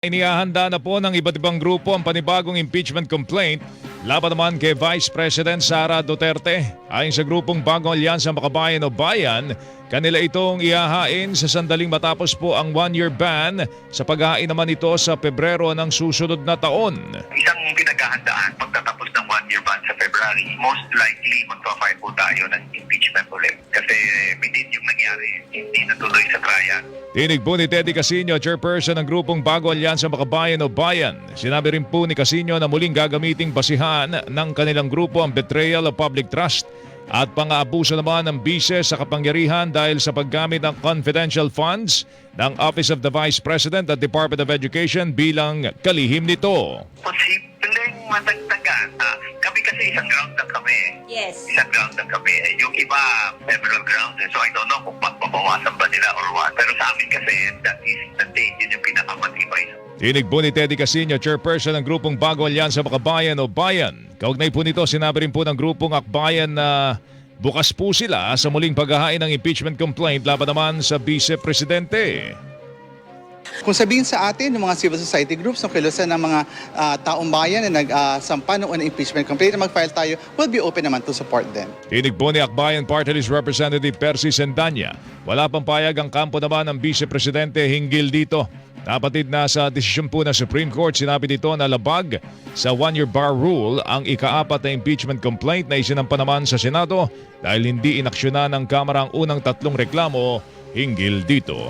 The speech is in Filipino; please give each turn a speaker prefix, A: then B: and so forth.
A: Inihahanda na po ng iba't ibang grupo ang panibagong impeachment complaint laban naman kay Vice President Sara Duterte. Ayon sa grupong Bagong Alyansa Makabayan o Bayan, kanila itong ihahain sa sandaling matapos po ang one-year ban sa paghahain naman ito sa Pebrero ng susunod na taon.
B: isang pinaghahandaan pagtatapos ng one-year ban sa February, most likely magpa-file po tayo ng impeachment ulit. Kasi yung nangyari, hindi natuloy sa trial.
A: Tinig po ni Teddy Casino, chairperson ng grupong Bago Alyansa Makabayan o Bayan. Sinabi rin po ni Casino na muling gagamiting basihan ng kanilang grupo ang betrayal of public trust at pang-aabuso naman ng bise sa kapangyarihan dahil sa paggamit ng confidential funds ng Office of the Vice President at Department of Education bilang kalihim nito.
B: Posibleng matagtagan. Ah, kami kasi isang ground lang kami.
C: Yes.
B: Isang ground lang kami. Eh, Yung iba, several grounds. eh. So I don't that is the date. Yun yung pinakamatibay.
A: Tinig po ni Teddy Casino, chairperson ng grupong Bago Alyansa Makabayan o Bayan. Kaugnay po nito, sinabi rin po ng grupong Akbayan na bukas po sila sa muling paghahain ng impeachment complaint laban naman sa Vice Presidente.
D: Kung sabihin sa atin ng mga civil society groups, ng kilusan ng mga ah, taong bayan na nagsampa uh, ng impeachment complaint na mag-file tayo, we'll be open naman to support them.
A: Tinig po ni Akbayan Party Representative Percy Sendanya. Wala pang payag ang kampo naman ng Vice Presidente hinggil dito. Kapatid na sa desisyon po ng Supreme Court, sinabi dito na labag sa one-year bar rule ang ikaapat na impeachment complaint na isinampa naman sa Senado dahil hindi inaksyonan ng Kamara ang unang tatlong reklamo hinggil dito.